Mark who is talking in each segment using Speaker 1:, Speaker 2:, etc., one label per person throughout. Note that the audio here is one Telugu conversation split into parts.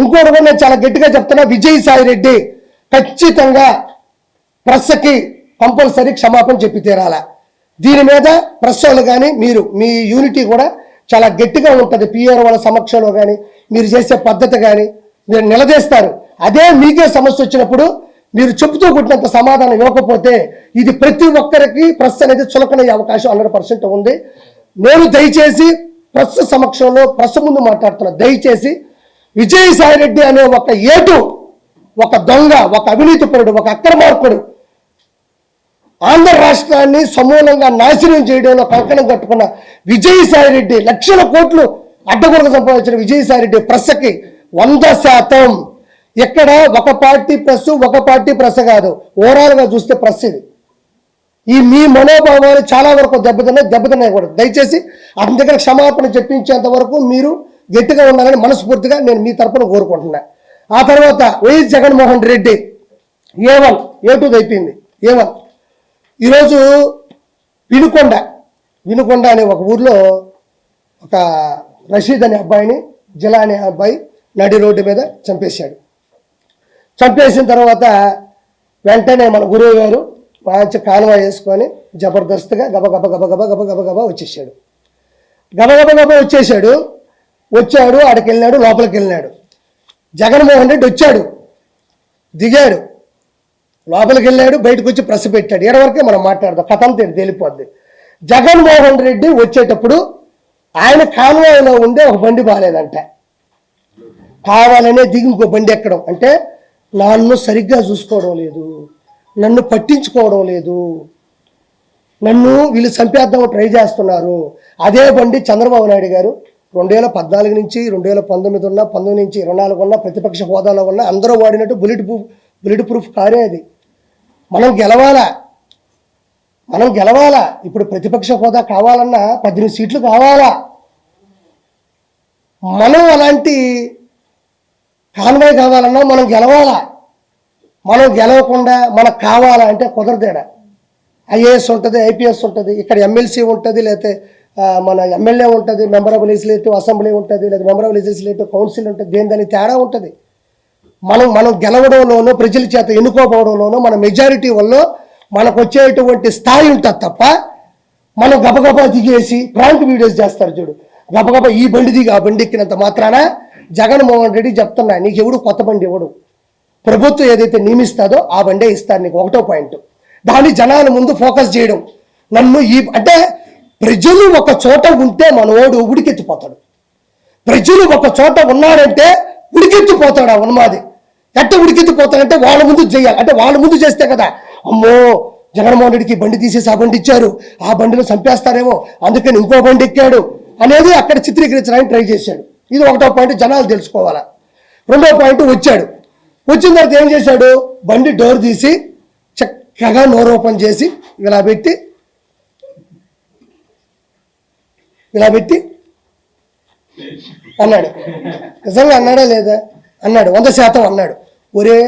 Speaker 1: ఇంకోటి కూడా నేను చాలా గట్టిగా చెప్తున్నా విజయసాయి రెడ్డి ఖచ్చితంగా ప్రెస్కి కంపల్సరీ క్షమాపణ చెప్పి తీరాల. దీని మీద ప్రెస్ వాళ్ళు కానీ మీరు మీ యూనిటీ కూడా చాలా గట్టిగా ఉంటుంది. పిఆర్ వాళ్ళ సమక్షంలో కానీ మీరు చేసే పద్ధతి కానీ మీరు నిలదీస్తారు. అదే మీకే సమస్య వచ్చినప్పుడు మీరు చెబుతూ పుట్టినంత సమాధానం ఇవ్వకపోతే ఇది ప్రతి ఒక్కరికి ప్రెస్ అనేది చులకనయ్యే అవకాశం హండ్రెడ్ పర్సెంట్ ఉంది. నేను దయచేసి ప్రెస్ సమక్షంలో ప్రెస్ ముందు మాట్లాడుతున్నా. దయచేసి విజయసాయి రెడ్డి అనే ఒక ఏటు ఒక దొంగ ఒక అవినీతిపరుడు ఒక అక్రమార్కుడు ఆంధ్ర రాష్ట్రాన్ని సమూలంగా నాశనం చేయడంలో కంకణం కట్టుకున్న విజయసాయి రెడ్డి లక్షల కోట్లు అడ్డగొడక సంపాదించిన విజయసాయి రెడ్డి ప్రెస్కి వంద శాతం. ఇక్కడ ఒక పార్టీ ప్రెస్ ఒక పార్టీ ప్రెస్ కాదు. ఓవరాల్గా చూస్తే ప్రెస్ ఇది. ఈ మీ మనోభావాలు చాలా వరకు దెబ్బతిన్నాయి దెబ్బతిన్నాయి కూడా. దయచేసి అతని దగ్గర క్షమాపణ చెప్పించేంత వరకు మీరు గట్టిగా ఉండాలని మనస్ఫూర్తిగా నేను మీ తరపున కోరుకుంటున్నా. ఆ తర్వాత YS Jaganmohan Reddy A one A two అయిపోయింది. ఏ వన్ ఈరోజు వినుకొండ వినుకొండ అనే ఒక ఊర్లో ఒక రషీద్ అనే అబ్బాయిని జిలా అనే అబ్బాయి నడి రోడ్డు మీద చంపేశాడు. చంపేసిన తర్వాత వెంటనే మన గురువు గారు మంచి కాలువ వేసుకొని జబర్దస్త్గా గబ గబ గబ గబ గబ గబ గబ వచ్చేసాడు. గబ గబ గబ వచ్చేసాడు. వచ్చాడు ఆడికి వెళ్ళాడు లోపలికి వెళ్ళినాడు జగన్మోహన్ రెడ్డి వచ్చాడు దిగాడు లోపలికి వెళ్ళాడు బయటకు వచ్చి ప్రెస్ పెట్టాడు ఇరవరకే మనం మాట్లాడదాం కథం తెలి తేలిపోద్ది. జగన్మోహన్ రెడ్డి వచ్చేటప్పుడు ఆయన కాన్వాయ్లో ఉండే ఒక బండి బాగాలేదంట కావాలనే దిగి ఇంకో బండి ఎక్కడం. అంటే నన్ను సరిగ్గా చూసుకోవడం లేదు నన్ను పట్టించుకోవడం లేదు నన్ను వీళ్ళు చంపేద్దాం ట్రై చేస్తున్నారు. అదే బండి చంద్రబాబు నాయుడు గారు రెండు వేల పద్నాలుగు నుంచి రెండు వేల పంతొమ్మిది ఉన్న పంతొమ్మిది నుంచి ఇరవై నాలుగు ఉన్న ప్రతిపక్ష హోదాలో ఉన్న అందరూ వాడినట్టు బుల్లెట్ ప్రూఫ్ బుల్లెట్ ప్రూఫ్ కారే అది. మనం గెలవాలా? మనం గెలవాలా? ఇప్పుడు ప్రతిపక్ష హోదా కావాలన్నా పద్దెనిమిది సీట్లు కావాలా? మనం అలాంటి కాన్వాయ్ కావాలన్నా మనం గెలవాలా? మనం గెలవకుండా మనకు కావాలా అంటే కుదరదేడా ఐఏఎస్ ఉంటుంది ఐపీఎస్ ఉంటుంది ఇక్కడ ఎమ్మెల్సీ ఉంటుంది లేకపోతే మన ఎమ్మెల్యే ఉంటుంది మెంబర్ ఆఫ్ లెజిస్లేటివ్ అసెంబ్లీ ఉంటుంది లేదా మెంబర్ ఆఫ్ లెజిస్లేటివ్ కౌన్సిల్ ఉంటుంది దేని దాని తేడా ఉంటుంది. మనం మనం గెలవడంలోనూ ప్రజల చేత ఎన్నుకోపోవడంలోనో మన మెజారిటీ వల్ల మనకు వచ్చేటువంటి స్థాయి ఉంటుంది తప్ప మనం గబగబా దిగేసి ప్రాంక్ వీడియోస్ చేస్తారు చూడు. గబగబా ఈ బండి దిగి ఆ బండి ఎక్కినంత మాత్రాన జగన్మోహన్ రెడ్డి చెప్తున్నా నీకు ఎవడు కొత్త బండి ఎవడు? ప్రభుత్వం ఏదైతే నియమిస్తాదో ఆ బండే ఇస్తారు నీకు ఒకటో పాయింట్. దాన్ని జనాల ముందు ఫోకస్ చేయడం. నన్ను ఈ అంటే ప్రజలు ఒక చోట ఉంటే మనోడు ఉడికెత్తిపోతాడు. ప్రజలు ఒక చోట ఉన్నాడంటే ఉడికెత్తిపోతాడు ఆ ఉన్మాది. ఎట్ట ఉడికెత్తిపోతాడంటే వాళ్ళ ముందు చేయాలి. అంటే వాళ్ళ ముందు చేస్తే కదా అమ్మో జగన్మోహన్ రెడ్డికి బండి తీసేసి ఆ బండి ఇచ్చారు ఆ బండిలో చంపేస్తారేమో అందుకని ఇంకో బండి ఎక్కాడు అనేది అక్కడ చిత్రీకరించడానికి ట్రై చేశాడు. ఇది ఒకటో పాయింట్ జనాలు తెలుసుకోవాలా. రెండో పాయింట్ వచ్చాడు. వచ్చిన తర్వాత ఏం చేశాడు? బండి డోర్ తీసి చక్కగా నోరు ఓపెన్ చేసి ఇలా పెట్టి ఇలా పెట్టి అన్నాడు. నిజంగా అన్నాడా లేదా? అన్నాడు. వంద శాతం అన్నాడు. ఒరే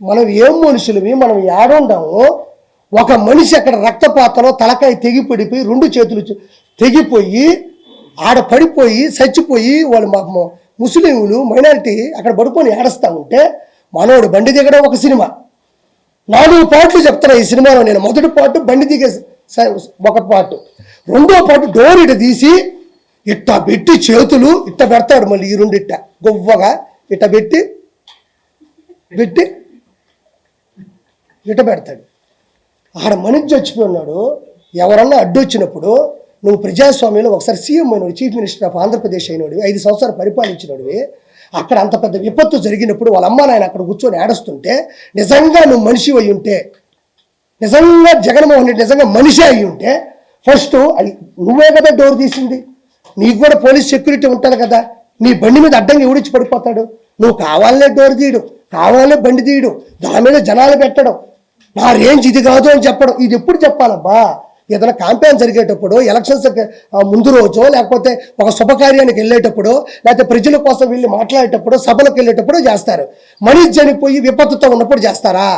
Speaker 1: మనం ఏం మనుషులవి? మనం ఏడుండాము. ఒక మనిషి అక్కడ రక్తపాతంలో తలకాయ తెగిపడిపోయి రెండు చేతులు తెగిపోయి ఆడ పడిపోయి చచ్చిపోయి వాళ్ళు మా ముస్లింలు మైనారిటీ అక్కడ పడుకొని ఏడుస్తూ ఉంటే మనోడు బండి దిగడం ఒక సినిమా. నాలుగు పాటలు చెప్తున్నా ఈ సినిమాలో నేను. మొదటి పాటు బండి దిగే ఒక పాటు. రెండో పాటు డోర్ ఇట తీసి ఇట్ట పెట్టి చేతులు ఇట్ట పెడతాడు మళ్ళీ ఈ రెండు ఇట్ట గొవ్వగా ఇట్ట పెట్టి పెట్టి ఇట పెడతాడు. ఆడ మనిషి చచ్చిపోయినాడు ఎవరన్నా అడ్డొచ్చినప్పుడు నువ్వు ప్రజాస్వామ్యంలో ఒకసారి సీఎం అయినడు చీఫ్ మినిస్టర్ ఆఫ్ ఆంధ్రప్రదేశ్ అయినోడు ఐదు సంవత్సరాలు పరిపాలించినోడివి అక్కడ అంత పెద్ద విపత్తు జరిగినప్పుడు వాళ్ళ అమ్మ నాయన అక్కడ కూర్చొని ఏడుస్తుంటే నిజంగా నువ్వు మనిషి అయి ఉంటే నిజంగా జగన్మోహన్ రెడ్డి నిజంగా మనిషి అయి ఉంటే ఫస్ట్ అది నువ్వే కదా డోర్ తీసింది. నీకు కూడా పోలీస్ సెక్యూరిటీ ఉంటుంది కదా. నీ బండి మీద అడ్డంగా ఎవడిచ్చి పడిపోతాడు? నువ్వు కావాలనే డోర్ తీయడు కావాలనే బండి తీయడు దాని మీద జనాలు పెట్టడం. నా రేంజ్ ఇది కాదు అని చెప్పడం. ఇది ఎప్పుడు చెప్పాలబ్బా? ఏదైనా క్యాంపెయిన్ జరిగేటప్పుడు ఎలక్షన్స్ ముందు రోజు లేకపోతే ఒక శుభకార్యానికి వెళ్ళేటప్పుడు లేకపోతే ప్రజల కోసం వెళ్ళి మాట్లాడేటప్పుడు సభలకు వెళ్ళేటప్పుడు చేస్తారు. మనిషి చనిపోయి విపత్తుతో ఉన్నప్పుడు చేస్తారా?